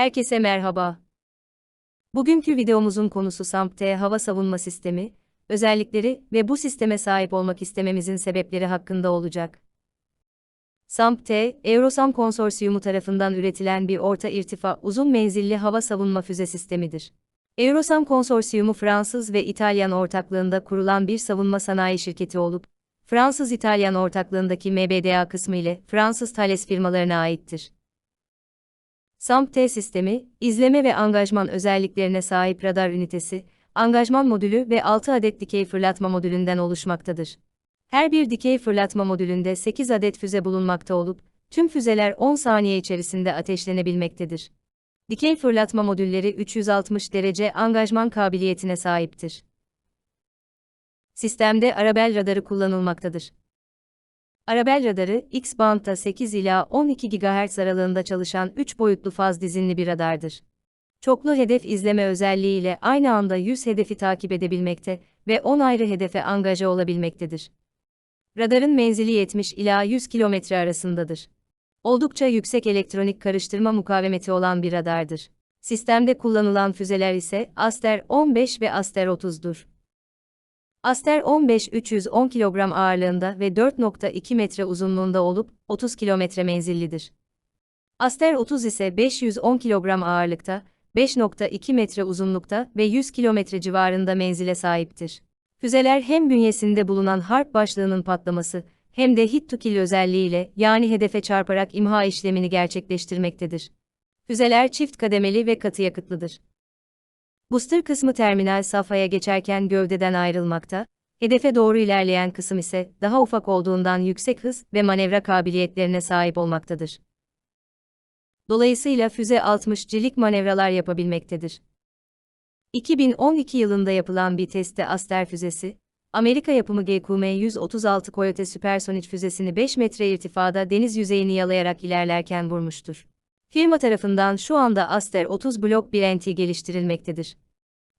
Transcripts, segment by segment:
Herkese merhaba. Bugünkü videomuzun konusu SAMP-T hava savunma sistemi, özellikleri ve bu sisteme sahip olmak istememizin sebepleri hakkında olacak. SAMP-T, Eurosam Konsorsiyumu tarafından üretilen bir orta irtifa uzun menzilli hava savunma füze sistemidir. Eurosam Konsorsiyumu Fransız ve İtalyan ortaklığında kurulan bir savunma sanayi şirketi olup, Fransız-İtalyan ortaklığındaki MBDA kısmı ile Fransız Thales firmalarına aittir. SAMP-T sistemi, izleme ve angajman özelliklerine sahip radar ünitesi, angajman modülü ve 6 adet dikey fırlatma modülünden oluşmaktadır. Her bir dikey fırlatma modülünde 8 adet füze bulunmakta olup, tüm füzeler 10 saniye içerisinde ateşlenebilmektedir. Dikey fırlatma modülleri 360 derece angajman kabiliyetine sahiptir. Sistemde Arabel radarı kullanılmaktadır. Arabel radarı, X-bandta 8 ila 12 GHz aralığında çalışan 3 boyutlu faz dizinli bir radardır. Çoklu hedef izleme özelliğiyle aynı anda 100 hedefi takip edebilmekte ve 10 ayrı hedefe angaja olabilmektedir. Radarın menzili 70 ila 100 km arasındadır. Oldukça yüksek elektronik karıştırma mukavemeti olan bir radardır. Sistemde kullanılan füzeler ise Aster 15 ve Aster 30'dur. Aster 15 310 kilogram ağırlığında ve 4.2 metre uzunluğunda olup 30 kilometre menzillidir. Aster 30 ise 510 kilogram ağırlıkta, 5.2 metre uzunlukta ve 100 kilometre civarında menzile sahiptir. Füzeler hem bünyesinde bulunan harp başlığının patlaması, hem de hit to kill özelliğiyle yani hedefe çarparak imha işlemini gerçekleştirmektedir. Füzeler çift kademeli ve katı yakıtlıdır. Booster kısmı terminal safhaya geçerken gövdeden ayrılmakta, hedefe doğru ilerleyen kısım ise daha ufak olduğundan yüksek hız ve manevra kabiliyetlerine sahip olmaktadır. Dolayısıyla füze 60'cilik manevralar yapabilmektedir. 2012 yılında yapılan bir testte Aster füzesi, Amerika yapımı GQM-136 Coyote süpersonik füzesini 5 metre irtifada deniz yüzeyini yalayarak ilerlerken vurmuştur. Firma tarafından şu anda Aster 30 Block 1 NT geliştirilmektedir.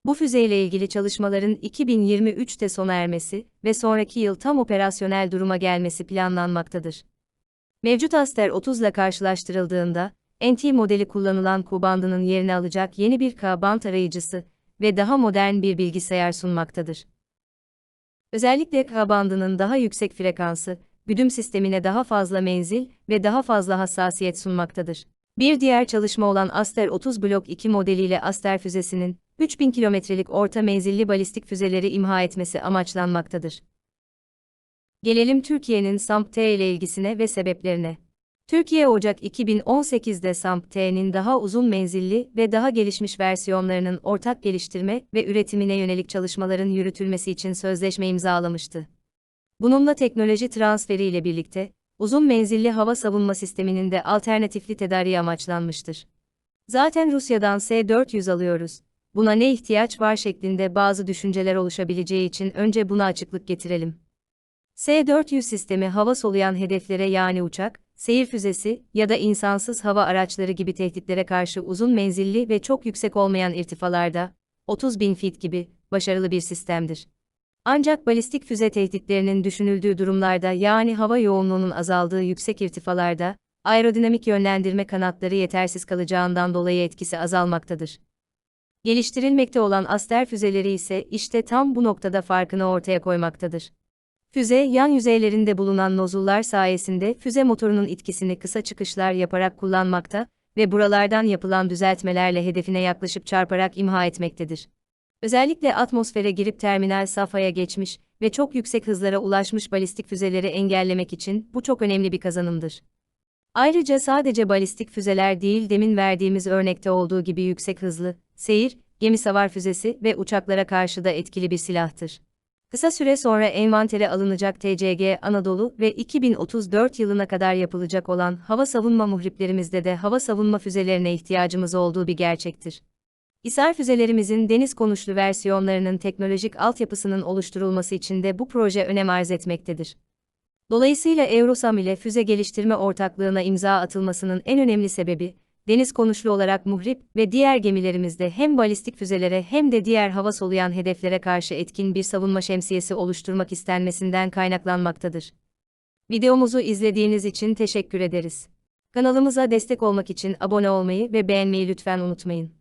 Bu füzeyle ilgili çalışmaların 2023'te sona ermesi ve sonraki yıl tam operasyonel duruma gelmesi planlanmaktadır. Mevcut Aster 30 ile karşılaştırıldığında, NT modeli kullanılan Q bandının yerini alacak yeni bir K band arayıcısı ve daha modern bir bilgisayar sunmaktadır. Özellikle K bandının daha yüksek frekansı, güdüm sistemine daha fazla menzil ve daha fazla hassasiyet sunmaktadır. Bir diğer çalışma olan Aster 30 Blok 2 modeliyle Aster füzesinin 3000 kilometrelik orta menzilli balistik füzeleri imha etmesi amaçlanmaktadır. Gelelim Türkiye'nin SAMP-T ile ilgisine ve sebeplerine. Türkiye Ocak 2018'de SAMP-T'nin daha uzun menzilli ve daha gelişmiş versiyonlarının ortak geliştirme ve üretimine yönelik çalışmaların yürütülmesi için sözleşme imzalamıştı. Bununla teknoloji transferi ile birlikte, uzun menzilli hava savunma sisteminin de alternatifli tedariği amaçlanmıştır. Zaten Rusya'dan S-400 alıyoruz. Buna ne ihtiyaç var şeklinde bazı düşünceler oluşabileceği için önce buna açıklık getirelim. S-400 sistemi hava soluyan hedeflere yani uçak, seyir füzesi ya da insansız hava araçları gibi tehditlere karşı uzun menzilli ve çok yüksek olmayan irtifalarda, 30 bin feet gibi, başarılı bir sistemdir. Ancak balistik füze tehditlerinin düşünüldüğü durumlarda yani hava yoğunluğunun azaldığı yüksek irtifalarda, aerodinamik yönlendirme kanatları yetersiz kalacağından dolayı etkisi azalmaktadır. Geliştirilmekte olan Aster füzeleri ise işte tam bu noktada farkını ortaya koymaktadır. Füze, yan yüzeylerinde bulunan nozullar sayesinde füze motorunun etkisini kısa çıkışlar yaparak kullanmakta ve buralardan yapılan düzeltmelerle hedefine yaklaşıp çarparak imha etmektedir. Özellikle atmosfere girip terminal safhaya geçmiş ve çok yüksek hızlara ulaşmış balistik füzeleri engellemek için bu çok önemli bir kazanımdır. Ayrıca sadece balistik füzeler değil demin verdiğimiz örnekte olduğu gibi yüksek hızlı, seyir, gemi savar füzesi ve uçaklara karşı da etkili bir silahtır. Kısa süre sonra envantere alınacak TCG Anadolu ve 2034 yılına kadar yapılacak olan hava savunma muhriplerimizde de hava savunma füzelerine ihtiyacımız olduğu bir gerçektir. İSAR füzelerimizin deniz konuşlu versiyonlarının teknolojik altyapısının oluşturulması için de bu proje önem arz etmektedir. Dolayısıyla Eurosam ile füze geliştirme ortaklığına imza atılmasının en önemli sebebi, deniz konuşlu olarak muhrip ve diğer gemilerimizde hem balistik füzelere hem de diğer hava soluyan hedeflere karşı etkin bir savunma şemsiyesi oluşturmak istenmesinden kaynaklanmaktadır. Videomuzu izlediğiniz için teşekkür ederiz. Kanalımıza destek olmak için abone olmayı ve beğenmeyi lütfen unutmayın.